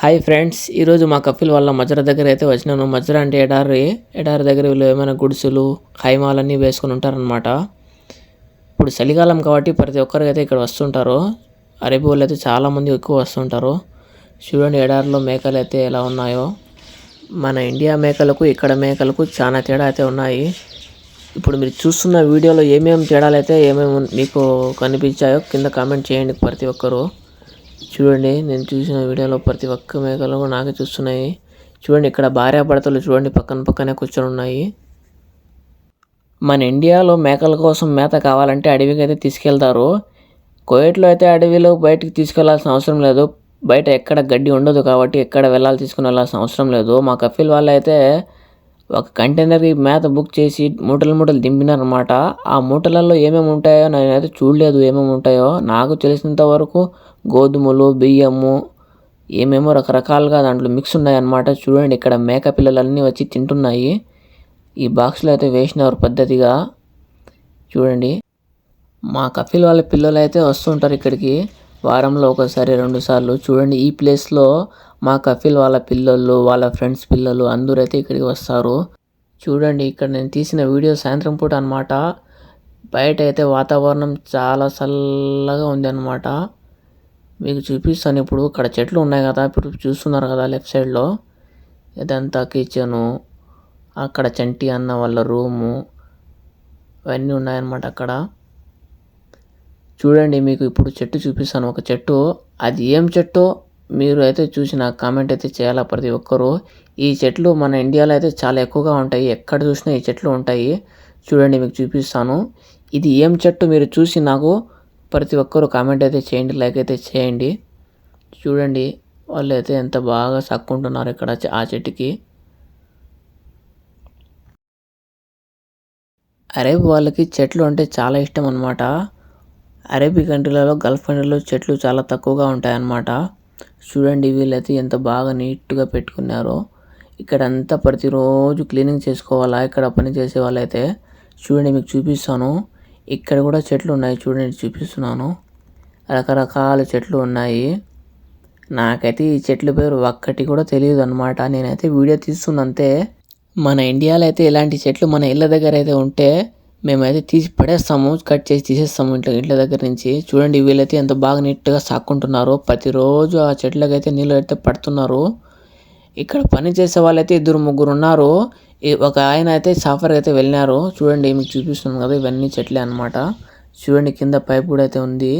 Hi friends ఈరోజు మా కపిల్ వాళ్ళ మజ్ర దగ్గర అయితే వచ్చినాను. మజ్ర అంటే ఎడారి ఎడారి దగ్గర వీళ్ళు ఏమైనా గుడిసెలు ఖైమాలన్నీ వేసుకొని ఉంటారనమాట ఇప్పుడు చలికాలం కాబట్టి ప్రతి ఒక్కరికైతే అయితే ఇక్కడ వస్తుంటారు. అరేబీ వాళ్ళు అయితే చాలామంది ఎక్కువ వస్తుంటారు. చూడండి ఎడారిలో మేకలు అయితే ఎలా ఉన్నాయో. మన ఇండియా మేకలకు ఇక్కడ మేకలకు చాలా తేడా అయితే ఉన్నాయి. ఇప్పుడు మీరు చూస్తున్న వీడియోలో ఏమేమి తేడాలు అయితే ఏమేమి మీకు కనిపించాయో కింద కామెంట్ చేయండి ప్రతి ఒక్కరు. చూడండి నేను చూసిన వీడియోలో ప్రతి ఒక్క మేకలు నాకే చూస్తున్నాయి. చూడండి ఇక్కడ భార్యాభర్తలు చూడండి పక్కన పక్కనే కూర్చొని ఉన్నాయి. మన ఇండియాలో మేకల కోసం మేత కావాలంటే అడవికి అయితే తీసుకెళ్తారు. కోయట్లో అయితే అడవిలో బయటికి తీసుకెళ్ళాల్సిన అవసరం లేదు. బయట ఎక్కడ గడ్డి ఉండదు కాబట్టి ఎక్కడ వెళ్ళాలి తీసుకుని వెళ్ళాల్సిన అవసరం లేదు. మా కఫీల్ వాళ్ళు అయితే ఒక కంటైనర్కి మేత బుక్ చేసి మూటలు మూటలు దింపినారనమాట ఆ మూటలలో ఏమేమి ఉంటాయో నేనైతే చూడలేదు ఏమేమి ఉంటాయో. నాకు తెలిసినంత వరకు గోధుమలు బియ్యము ఏమేమో రకరకాలుగా దాంట్లో మిక్స్ ఉన్నాయన్నమాట. చూడండి ఇక్కడ మేక పిల్లలన్నీ వచ్చి తింటున్నాయి. ఈ బాక్స్లో అయితే వేసినారు పద్ధతిగా చూడండి. మా కఫీల్ వాళ్ళ పిల్లలు అయితే వస్తుంటారు ఇక్కడికి. వారంలో ఒకసారి రెండు సార్లు. చూడండి ఈ ప్లేస్లో మా కఫీల్ వాళ్ళ పిల్లలు వాళ్ళ ఫ్రెండ్స్ పిల్లలు అందరూ అయితే ఇక్కడికి వస్తారు. చూడండి ఇక్కడ నేను తీసిన వీడియో సాయంత్రం పూట అనమాట బయట అయితే వాతావరణం చాలా చల్లగా ఉంది అనమాట మీకు చూపిస్తాను ఇప్పుడు. ఇక్కడ చెట్లు ఉన్నాయి కదా ఇప్పుడు చూస్తున్నారు కదా లెఫ్ట్ సైడ్లో. ఇదంతా కిచెను అక్కడ చంటి అన్న వాళ్ళ రూము అవన్నీ ఉన్నాయన్నమాట అక్కడ. చూడండి మీకు ఇప్పుడు చెట్టు చూపిస్తాను. ఒక చెట్టు అది ఏం చెట్టు మీరు అయితే చూసి నాకు కామెంట్ అయితే చేయాలా ప్రతి ఒక్కరూ. ఈ చెట్లు మన ఇండియాలో అయితే చాలా ఎక్కువగా ఉంటాయి. ఎక్కడ చూసినా ఈ చెట్లు ఉంటాయి. చూడండి మీకు చూపిస్తాను. ఇది ఏం చెట్టు మీరు చూసి నాకు ప్రతి ఒక్కరూ కామెంట్ అయితే చేయండి లైక్ అయితే చేయండి. చూడండి వాళ్ళు అయితే ఎంత బాగా సక్కుంటున్నారు ఇక్కడ ఆ చెట్టుకి. అరే వాళ్ళకి చెట్లు అంటే చాలా ఇష్టం అనమాట అరేబి కంట్రీలలో గల్ఫ్ కంట్రీలో చెట్లు చాలా తక్కువగా ఉంటాయన్నమాట. చూడండి వీళ్ళైతే ఎంత బాగా నీట్గా పెట్టుకున్నారో. ఇక్కడ అంతా ప్రతిరోజు క్లీనింగ్ చేసుకోవాలా? ఇక్కడ పని చేసే వాళ్ళైతే చూడండి మీకు చూపిస్తాను. ఇక్కడ కూడా చెట్లు ఉన్నాయి చూడండి చూపిస్తున్నాను. రకరకాల చెట్లు ఉన్నాయి. నాకైతే ఈ చెట్ల పేరు ఒక్కటి కూడా తెలియదు అనమాట నేనైతే వీడియో తీస్తున్నంతే మన ఇండియాలో అయితే ఇలాంటి చెట్లు మన ఇళ్ళ దగ్గర అయితే ఉంటే మేమైతే తీసి పడేస్తాము కట్ చేసి తీసేస్తాము ఇంట్లో ఇంట్ల దగ్గర నుంచి. చూడండి వీళ్ళైతే ఎంత బాగా నీట్గా సాక్కుంటున్నారు. ప్రతిరోజు ఆ చెట్లకైతే నీళ్ళు అయితే పడుతున్నారు. ఇక్కడ పని చేసే వాళ్ళైతే ఇద్దరు ముగ్గురు ఉన్నారు. ఒక ఆయన అయితే సాఫర్ అయితే వెళ్ళినారు. చూడండి మీకు చూపిస్తున్నాను కదా ఇవన్నీ చెట్లే అనమాట చూడండి కింద పైప్ కూడా అయితే ఉంది.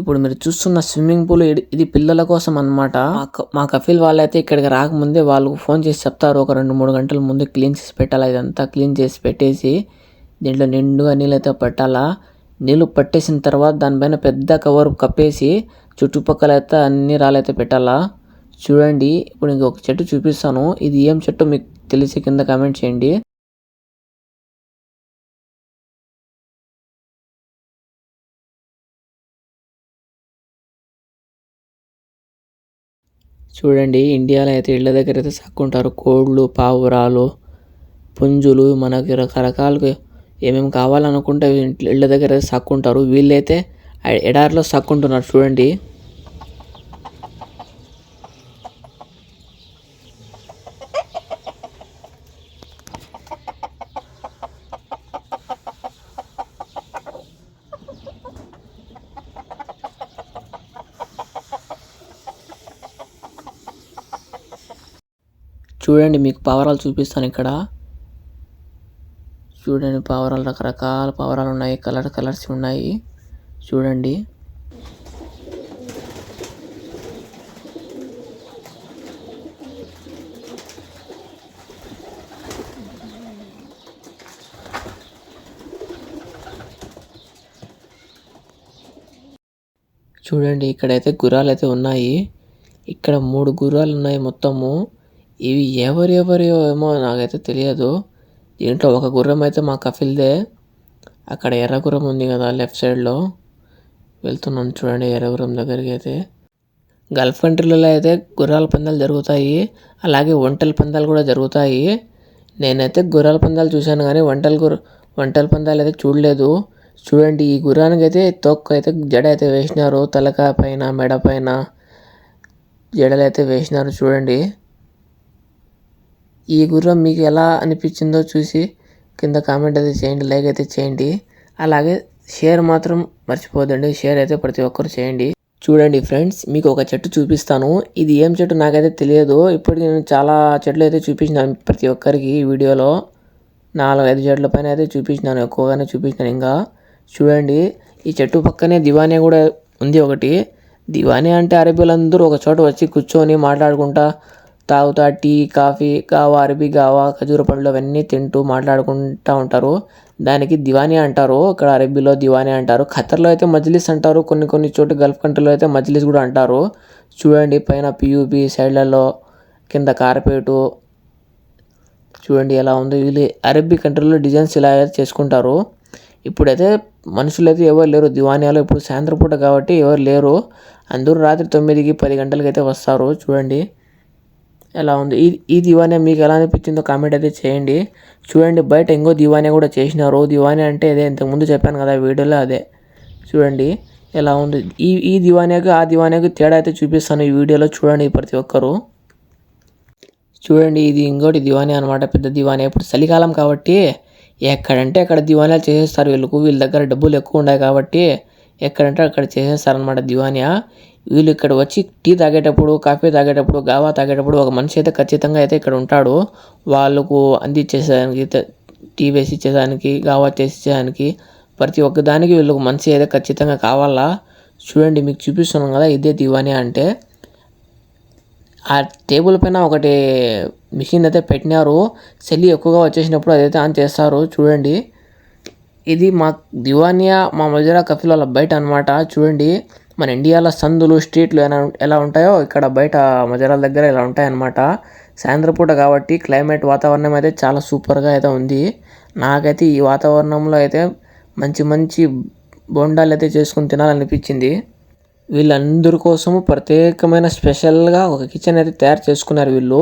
ఇప్పుడు మీరు చూస్తున్న స్విమ్మింగ్ పూల్ ఇది పిల్లల కోసం అనమాట మా కఫీల్ వాళ్ళైతే ఇక్కడికి రాకముందే వాళ్ళు ఫోన్ చేసి చెప్తారు. ఒక రెండు మూడు గంటల ముందు క్లీన్ చేసి పెట్టాలి ఇదంతా క్లీన్ చేసి పెట్టేసి. దీంట్లో నిండుగా నీళ్ళైతే పట్టాలా? నీళ్ళు పట్టేసిన తర్వాత దానిపైన పెద్ద కవర్ కప్పేసి చుట్టుపక్కల అయితే అన్ని రాళ్ళైతే పెట్టాలా? చూడండి ఇప్పుడు ఇంకొక ఒక చెట్టు చూపిస్తాను. ఇది ఏం చెట్టు మీకు తెలిసి కింద కామెంట్ చేయండి. చూడండి ఇండియాలో అయితే ఇళ్ళ దగ్గర అయితే సాక్కుంటారు. కోళ్ళు పావురాలు పుంజులు మనకి రకరకాలుగా ఏమేమి కావాలనుకుంటే ఇళ్ళ దగ్గర సక్కుంటారు వీళ్ళైతే ఎడారిలో సక్కుంటున్నారు చూడండి. చూడండి మీకు పవరాలు చూపిస్తాను ఇక్కడ. చూడండి పావురాలు రకరకాల పావురాలు ఉన్నాయి కలర్ కలర్స్ ఉన్నాయి. చూడండి. చూడండి ఇక్కడైతే గుర్రాలు అయితే ఉన్నాయి. ఇక్కడ మూడు గుర్రాలు ఉన్నాయి మొత్తము. ఇవి ఎవరెవరు ఏమో నాకైతే తెలియదు. దీంట్లో ఒక గుర్రం అయితే మా కఫిల్దే. అక్కడ ఎర్ర గుర్రం ఉంది కదా లెఫ్ట్ సైడ్లో. వెళ్తున్నాం చూడండి ఎర్ర గుర్రం దగ్గరికి అయితే. గల్ఫ్ కంట్రీలలో అయితే గుర్రాల పందాలు జరుగుతాయి. అలాగే ఒంటల పందాలు కూడా జరుగుతాయి. నేనైతే గుర్రాల పందాలు చూశాను కానీ వంటల గుర్ర వంటల పందాలు అయితే చూడలేదు. చూడండి ఈ గుర్రానికి అయితే తొక్క అయితే జడ అయితే వేసినారు తలకాయ పైన మెడ పైన జడలు అయితే వేసినారు చూడండి. ఈ గుర్రం మీకు ఎలా అనిపించిందో చూసి కింద కామెంట్ అయితే చేయండి లైక్ అయితే చేయండి. అలాగే షేర్ మాత్రం మర్చిపోదండి షేర్ అయితే ప్రతి ఒక్కరు చేయండి. చూడండి ఫ్రెండ్స్ మీకు ఒక చెట్టు చూపిస్తాను. ఇది ఏం చెట్టు నాకైతే తెలియదు. ఇప్పుడు నేను చాలా చెట్లు అయితే చూపించినాను ప్రతి ఒక్కరికి ఈ వీడియోలో. నాలుగు ఐదు చెట్ల పైన అయితే చూపించినాను ఎక్కువగానే చూపించినాను ఇంకా. చూడండి ఈ చెట్టు పక్కనే దివానే కూడా ఉంది ఒకటి. దివానే అంటే అరబీలందరూ ఒక చోట వచ్చి కూర్చొని మాట్లాడుకుంటా తాగుతా టీ కాఫీ కావా అరబీ కావా ఖజూర పండ్లు అవన్నీ తింటూ మాట్లాడుకుంటూ ఉంటారు. దానికి దివానీ అంటారు. ఇక్కడ అరబీలో దివానీ అంటారు. ఖతర్లో అయితే మజ్లిస్ అంటారు. కొన్ని కొన్ని చోట్ల గల్ఫ్ కంట్రీలో అయితే మజ్లిస్ కూడా అంటారు. చూడండి పైన పియూపి సైడ్లలో కింద కార్పేటు చూడండి ఎలా ఉందో. వీళ్ళు అరబీ కంట్రీలో డిజైన్స్ ఇలా చేసుకుంటారు. ఇప్పుడైతే మనుషులు అయితే ఎవరు లేరు. దివానియాలో ఇప్పుడు సాయంత్రం పూట కాబట్టి ఎవరు లేరు. అందరూ రాత్రి తొమ్మిదికి పది గంటలకి అయితే వస్తారు. చూడండి. ఎలా ఉంది? ఈ ఈ దివానే మీకు ఎలా అనిపించిందో కామెంట్ అయితే చేయండి. చూడండి బయట ఇంకో దివానే కూడా చేసినారు. దివానే అంటే అదే ఇంతకుముందు చెప్పాను కదా వీడియోలో అదే. చూడండి ఎలా ఉంది? ఈ ఈ దివానేకి ఆ దివానేకి తేడా అయితే చూపిస్తాను ఈ వీడియోలో. చూడండి ప్రతి ఒక్కరు. చూడండి ఇది ఇంకోటి దివానే అనమాట పెద్ద దివానే. ఇప్పుడు చలికాలం కాబట్టి ఎక్కడంటే అక్కడ దివానాలు చేసేస్తారు వీళ్ళకు. వీళ్ళ దగ్గర డబ్బులు ఎక్కువ ఉన్నాయి కాబట్టి ఎక్కడంటే అక్కడ చేసేస్తారనమాట దివానియా వీళ్ళు ఇక్కడ వచ్చి టీ తాగేటప్పుడు కాఫీ తాగేటప్పుడు గావా తాగేటప్పుడు ఒక మనిషి అయితే ఖచ్చితంగా అయితే ఇక్కడ ఉంటాడు. వాళ్ళకు అందించేసేదానికి టీ వేసి ఇచ్చేదానికి గావా చేసి ఇచ్చేదానికి ప్రతి ఒక్క దానికి వీళ్ళకు మనిషి అయితే ఖచ్చితంగా కావాలా? చూడండి మీకు చూపిస్తున్నాం కదా ఇదే దివాని అంటే. ఆ టేబుల్ పైన ఒకటి మిషన్ అయితే పెట్టినారు. చలి ఎక్కువగా వచ్చేసినప్పుడు అదైతే ఆన్ చేస్తారు. చూడండి. ఇది మా దివానియా మా మజరా కఫీల వాళ్ళ బయట అనమాట చూడండి. మన ఇండియాలో సందులు స్ట్రీట్లు ఎలా ఎలా ఉంటాయో ఇక్కడ బయట మజరాల దగ్గర ఇలా ఉంటాయన్నమాట. సాయంత్రపూట కాబట్టి క్లైమేట్ వాతావరణం అయితే చాలా సూపర్గా అయితే ఉంది. నాకైతే ఈ వాతావరణంలో అయితే మంచి మంచి బోండాలు అయితే చేసుకుని తినాలనిపించింది. వీళ్ళందరి కోసము ప్రత్యేకమైన స్పెషల్గా ఒక కిచెన్ అయితే తయారు చేసుకున్నారు వీళ్ళు.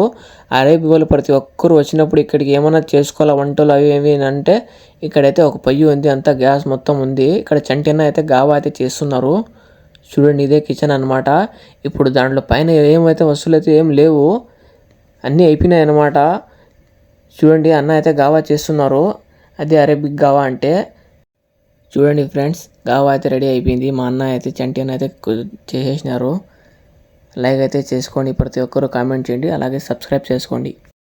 అరేబి వాళ్ళు ప్రతి ఒక్కరు వచ్చినప్పుడు ఇక్కడికి ఏమైనా చేసుకోవాలా వంటలు అవి ఏవి అంటే ఇక్కడైతే ఒక పొయ్యి ఉంది అంతా గ్యాస్ మొత్తం ఉంది. ఇక్కడ చంటిన అయితే గావా అయితే చేస్తున్నారు. చూడండి ఇదే కిచెన్ అన్నమాట. ఇప్పుడు దాంట్లో పైన ఏమైతే వస్తువులు అయితే ఏం లేవు అన్నీ అయిపోయినాయి అనమాట చూడండి అన్న అయితే గావా చేస్తున్నారు. అదే అరేబిక్ గావా అంటే. చూడండి ఫ్రెండ్స్ గావా అయితే రెడీ అయిపోయింది. మా అన్న అయితే చంటిని అయితే చేసేసినారు. లైక్ అయితే చేసుకోండి ప్రతి ఒక్కరు కామెంట్ చేయండి. అలాగే సబ్స్క్రైబ్ చేసుకోండి.